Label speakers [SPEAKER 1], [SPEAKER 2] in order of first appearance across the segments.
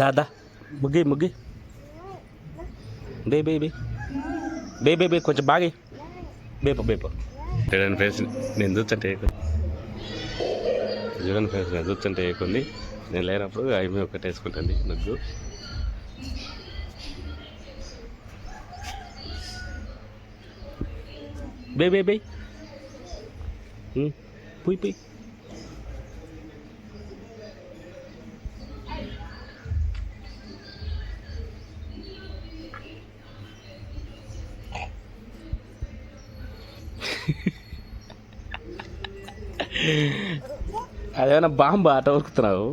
[SPEAKER 1] దాదా ముగ్గి ముగ్గి. బే బే బే. బే బే బే కొంచెం బాగా బేప బేప చూడండి ఫ్రెండ్స్ నేను చూస్తుంటే చూడండి ఫ్రెండ్స్ నేను చూస్తుంటే కొన్ని నేను లేనప్పుడు అవి ఒకటి వేసుకుంటుంది నగ్గు బే బే బే. పోయి పోయి. అదేమైనా బాంబా ఆట ఉరుకుతున్నావు?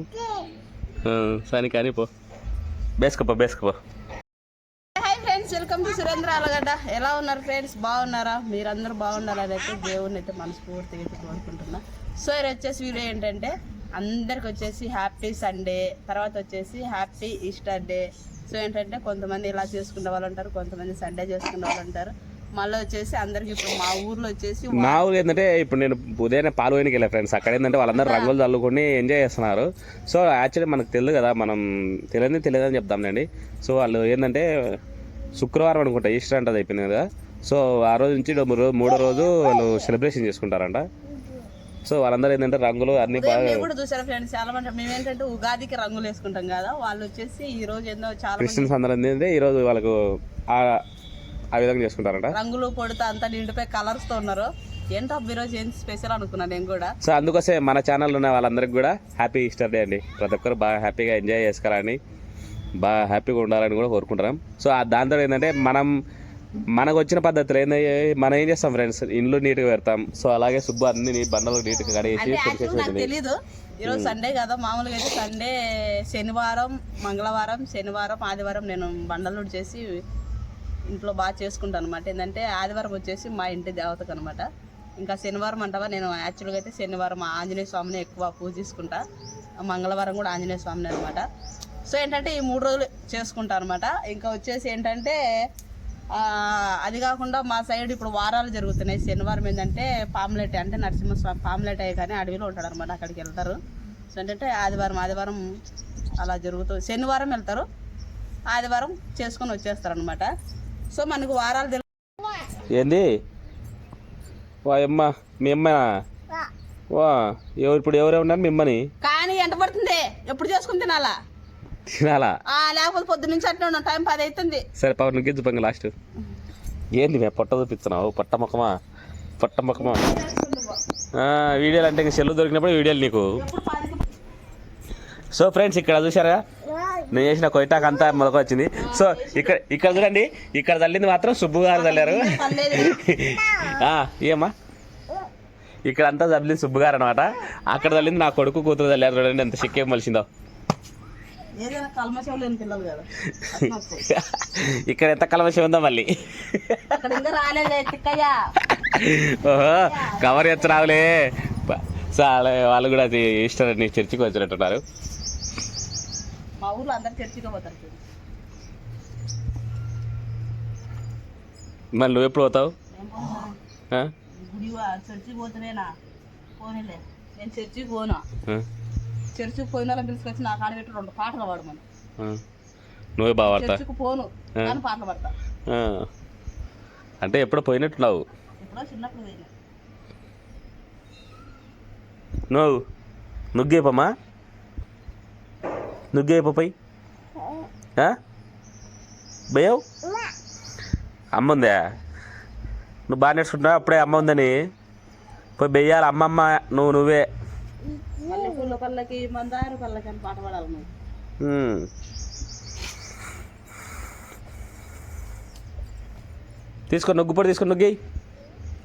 [SPEAKER 1] సరే కానీ పో. బేసుకోపో బేసుకోపో
[SPEAKER 2] hi friends welcome to Surendra Alagadda. ఎలా ఉన్నారు ఫ్రెండ్స్? బాగున్నారా? మీరందరూ బాగున్నారా అయితే దేవుడిని అయితే మనస్ఫూర్తిగా అయితే కోరుకుంటున్నా. సో ఇది వచ్చేసి వీడియో ఏంటంటే అందరికి వచ్చేసి హ్యాపీ సండే తర్వాత వచ్చేసి హ్యాపీ ఈస్టర్ డే సో ఏంటంటే కొంతమంది ఇలా చేసుకునే వాళ్ళు ఉంటారు కొంతమంది సండే చేసుకునే వాళ్ళు ఉంటారు. మళ్ళీ వచ్చేసి అందరికి ఇప్పుడు మా ఊర్లో వచ్చేసి
[SPEAKER 1] నా ఊరు ఏంటంటే ఇప్పుడు నేను ఉదయాన్నే పాలు పోయినకి వెళ్ళా ఫ్రెండ్స్ అక్కడ ఏంటంటే వాళ్ళందరూ రంగులు చల్లుకొని ఎంజాయ్ చేస్తున్నారు. సో యాక్చువల్లీ మనకు తెలియదు కదా మనం తెలియదు తెలియదని చెప్దాంలేండి సో వాళ్ళు ఏంటంటే శుక్రవారం అనుకుంటా ఈస్టర్ అంటే అయిపోయింది కదా. సో ఆ రోజు నుంచి మూడో రోజు వాళ్ళు సెలబ్రేషన్ చేసుకుంటారంట. సో వాళ్ళందరూ ఏంటంటే రంగులు అన్ని బాగా
[SPEAKER 2] కూడా చూసారు ఫ్రెండ్స్ చాలా మంది మేము ఏంటంటే ఉగాదికి రంగులు వేసుకుంటాం కదా. వాళ్ళు వచ్చేసి ఈ రోజు ఏందో చాలా
[SPEAKER 1] క్రిస్టియన్స్ అందరూ ఏంటంటే ఈరోజు వాళ్ళకు ఆ విధంగా చేసుకుంటారంట?
[SPEAKER 2] రంగులు పొడితో అంతా నిండిపోయి కలర్స్తో ఉన్నారు. ఏంటో ఈరోజు ఏంటి స్పెషల్ అనుకున్నా నేను కూడా?
[SPEAKER 1] సో అందుకోసే మన ఛానల్ ఉన్న వాళ్ళందరికీ కూడా హ్యాపీ ఈస్టర్ డే అండి. ప్రతి ఒక్కరు బాగా హ్యాపీగా ఎంజాయ్ చేసుకోవాలని బాగా హ్యాపీగా ఉండాలని కూడా కోరుకుంటున్నాం. సో ఆ దాంతో ఏంటంటే మనం మనకు వచ్చిన పద్ధతులు ఏంటంటే మనం ఏం చేస్తాం ఫ్రెండ్స్ ఇండ్లు నీట్గా పెడతాం. సో అలాగే సుబ్బు అన్ని బండలు నీట్గా కడిగేసి
[SPEAKER 2] తెలీదు. ఈరోజు సండే కదా మామూలుగా అయితే సండే శనివారం మంగళవారం శనివారం ఆదివారం నేను బండలు చేసి ఇంట్లో బాగా చేసుకుంటాను అనమాట ఏంటంటే ఆదివారం వచ్చేసి మా ఇంటి దేవతకు అనమాట ఇంకా శనివారం అంటావా? నేను యాక్చువల్గా అయితే శనివారం ఆంజనేయ స్వామిని ఎక్కువ పూజించుకుంటా మంగళవారం కూడా ఆంజనేయ స్వామిని అనమాట సో ఏంటంటే ఈ మూడు రోజులు చేసుకుంటా అనమాట ఇంకా వచ్చేసి ఏంటంటే అది కాకుండా మా సైడ్ ఇప్పుడు వారాలు జరుగుతున్నాయి. శనివారం ఏంటంటే పామ్లెట్ అంటే నరసింహస్వామి పామ్లెట్ అయ్యే కానీ అడవిలో ఉంటాడు అనమాట అక్కడికి వెళ్తారు. సో ఏంటంటే ఆదివారం ఆదివారం అలా జరుగుతూ శనివారం వెళ్తారు. ఆదివారం చేసుకొని వచ్చేస్తారు అనమాట సో మనకు వారాలు తెలు
[SPEAKER 1] ఏంది? వా అమ్మ మీ అమ్మ. వా. ఎవరు ఇప్పుడు ఎవరే ఉన్నారు మీ అమ్మని
[SPEAKER 2] కానీ ఎంత పడుతుంది? ఎప్పుడు చేసుకుని తినాలా?
[SPEAKER 1] తినాలా?
[SPEAKER 2] ఆ, లేకపోతే పొద్దు నుంచి అట్లా ఉన్నాం. టైం పది అవుతుంది
[SPEAKER 1] సరే పవర్ నుగ్గించు పంగ లాస్ట్. ఏంది మేము పొట్ట చూపిస్తున్నావు? పొట్ట ముఖమా? పొట్ట ముఖమా? వీడియోలు అంటే ఇంక సెల్లు దొరికినప్పుడు వీడియోలు నీకు. సో ఫ్రెండ్స్ ఇక్కడ చూసారా నేను చేసిన కొయిటాక్ అంతా మొలక వచ్చింది సో ఇక్కడ ఇక్కడ చూడండి ఇక్కడ చల్లింది మాత్రం సుబ్బు గారు ఆ, ఏమ్మా? ఇక్కడ అంతా చల్లింది సుబ్బు గారు అనమాట అక్కడ చల్లింది నా కొడుకు కూతురు చల్లారు చూడండి ఎంత సిక్కేం మలిసిందో. ఇక్కడ ఎంత కలవశం ఉందో మళ్ళీ. ఓహో కవర్ ఎత్తు రావులే చాలా వాళ్ళు కూడా అని చర్చికి వచ్చినట్టున్నారు.
[SPEAKER 2] మా ఊర్లో అందరు చర్చికి పోతారు చూడు.
[SPEAKER 1] మళ్ళీ నువ్వు ఎప్పుడు పోతావు
[SPEAKER 2] నేను పోను.
[SPEAKER 1] ఆ?
[SPEAKER 2] గుడి వా- చర్చికి పోతేనేనా పోనీలే నేను చర్చికి పోను? చర్చికి పోయిన వాళ్ళని పిలుచుకొచ్చి నా కాడ పెట్టి రెండు పాటలు పాడమని.
[SPEAKER 1] నువ్వే బాగా పడతా
[SPEAKER 2] చర్చికి పోను కానీ పాటలు పాడతా.
[SPEAKER 1] అంటే ఎప్పుడో పోయినట్టున్నావు
[SPEAKER 2] ఎప్పుడో చిన్నప్పుడు పోయినా
[SPEAKER 1] నువ్వు నుగ్గేపమ్మా నుగ్గేపోయి భయవు అమ్మ ఉందా? నువ్వు బాగా నేర్చుకుంటున్నావు? అప్పుడే అమ్మ ఉందని. పోయి బెయ్యాలి. అమ్మమ్మ నువ్వు నువ్వే.
[SPEAKER 2] మళ్ళీ పూల పళ్ళకి మందార పళ్ళకి అని పాట పాడాలి నువ్వు.
[SPEAKER 1] ఉమ్. తీసుకో నుగ్గుపొడి తీసుకో నుగ్గి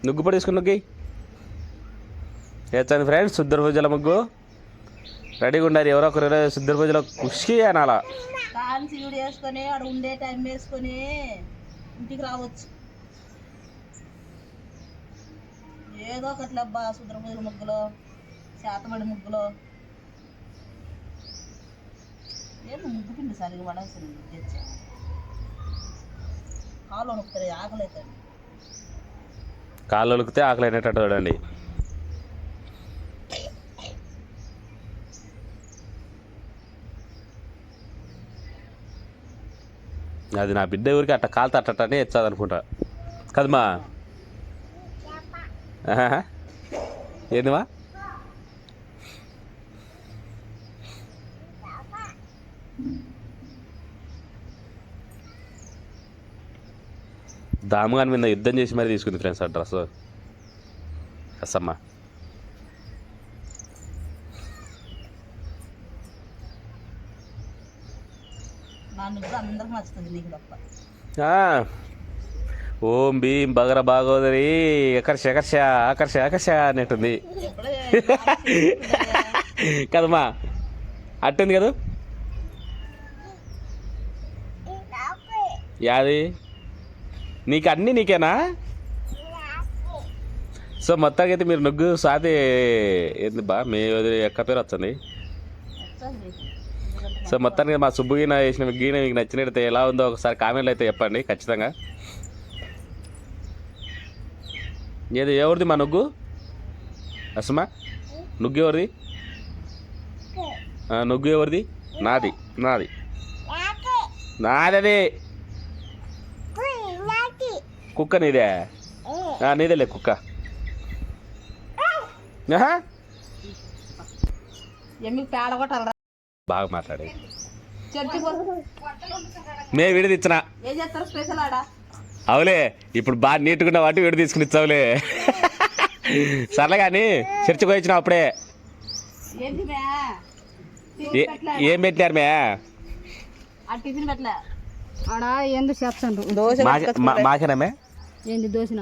[SPEAKER 1] నుగ్గుపొడి తీసుకుని నుగ్గి ఫ్రెండ్స్ శుద్ధ పూజల ముగ్గు. రెడీగా ఉండాలి. ఎవరో ఒకరు శుద్ధ పూజలో ఖుషి అనాలా.
[SPEAKER 2] కాన్సి వీడు వేసుకొని ఆడ ఉండే టైం వేసుకొని ఇంటికి రావచ్చు. ఏదో ఒకటి అబ్బా శుద్రపూజల ముగ్గులో శాతపడి ముగ్గులో. ముగ్గు పిండి సరిగా పడాల్సింది తెచ్చి. కాళ్ళు నొప్పుతారు ఆకలి అవుతుంది
[SPEAKER 1] కాళ్ళు ఒలికితే ఆకలి అయినట్టు చూడండి. అది నా బిడ్డ ఊరికి అట్ట కాలు తట్టనే ఇచ్చాది అనుకుంటా కదమ్మా? ఏందిమా దాముగాని మీద యుద్ధం చేసి మరి తీసుకుంది ఫ్రెండ్స్ ఆ డ్రెస్ అసమ్మా
[SPEAKER 2] నా నువ్వు అందరికి నచ్చుతుంది నీకు తప్ప.
[SPEAKER 1] ఆ. ఓం భీం బగర బాగోదరి ఆకర్ష ఆకర్ష ఆకర్ష ఆకర్ష
[SPEAKER 2] ఎప్పుడే
[SPEAKER 1] కదమ్మా అట్టుంది కదా? యాది? నీకు అన్నీ నీకేనా? సో మొత్తానికి అయితే మీరు నుగ్గు సాది ఏంది బా మీ ఎక్క పేరు
[SPEAKER 2] వస్తుంది.
[SPEAKER 1] సో మొత్తానికి మా సుబ్బు గీన వేసిన గీన మీకు నచ్చినట్టయితే ఎలా ఉందో ఒకసారి కామెంట్లు అయితే చెప్పండి ఖచ్చితంగా. ఏది ఎవరిది మా నుగ్గు? అసమా నుగ్గు ఎవరిది? నుగ్గు ఎవరిది? నాది నాది. నాదది. కుక్క నీదే? నీదేలే కుక్క. ఆహా.
[SPEAKER 2] పేడ
[SPEAKER 1] బాగా మాట్లాడే.
[SPEAKER 2] చర్చి పో.
[SPEAKER 1] మే విడిది ఇచ్చిన
[SPEAKER 2] ఏం చేస్తారు స్పెషల్ ఆడ?
[SPEAKER 1] అవులే ఇప్పుడు బాగా నీట్గా వాటి వీడు తీసుకుని ఇచ్చావులే. సర్లే కానీ చర్చికి వచ్చినావు అప్పుడే. ఏ- మాకే- మా- మాకేనా మే?
[SPEAKER 3] ఏంది దోశన?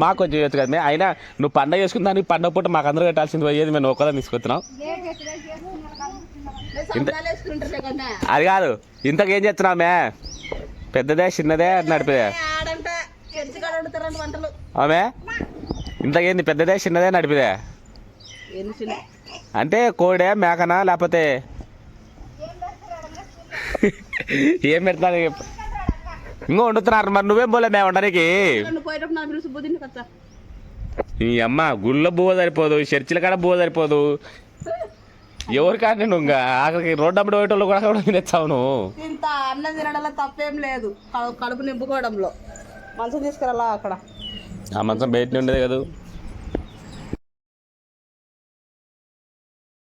[SPEAKER 1] మాకు కొంచెం చేయొచ్చు కదా. మే అయినా నువ్వు పండగ చేసుకున్నా నీ పండగ పూట మాకు అందరూ కట్టాల్సింది పోయేది మేము ఒక్కదాన్ని
[SPEAKER 2] వేసుకుంటారులే కదా
[SPEAKER 1] అది కాదు. ఇంతకేం చేస్తున్నావు మే? పెద్దదే చిన్నదే నడిపేదే ఆమె ఇంతకేంది పెద్దదే చిన్నదే నడిపేదే అంటే కోడే మేకనా లేకపోతే? ఏం పెడతాను ఇంకో వండుతున్నారు. మరి నువ్వేం పోలే మేము వండడానికి?
[SPEAKER 2] నువ్వు
[SPEAKER 1] ఈ అమ్మ గుళ్ళో బువ్వ సరిపోదు చర్చిల కాడ బువ్వ సరిపోదు. ఎవరి కాడ నేను ఇంకా ఆఖరికి రోడ్డు అప్పుడు పోయేటోళ్ళు కూడా కూడా తెచ్చావు నువ్వు.
[SPEAKER 2] ఇంత అన్నం తినడంలో తప్పేం లేదు. కడు- కడుపు నింపుకోవడంలో. మంచం తీసుకురాలా అక్కడ.
[SPEAKER 1] ఆ మంచం బయట ఉండేది కదా.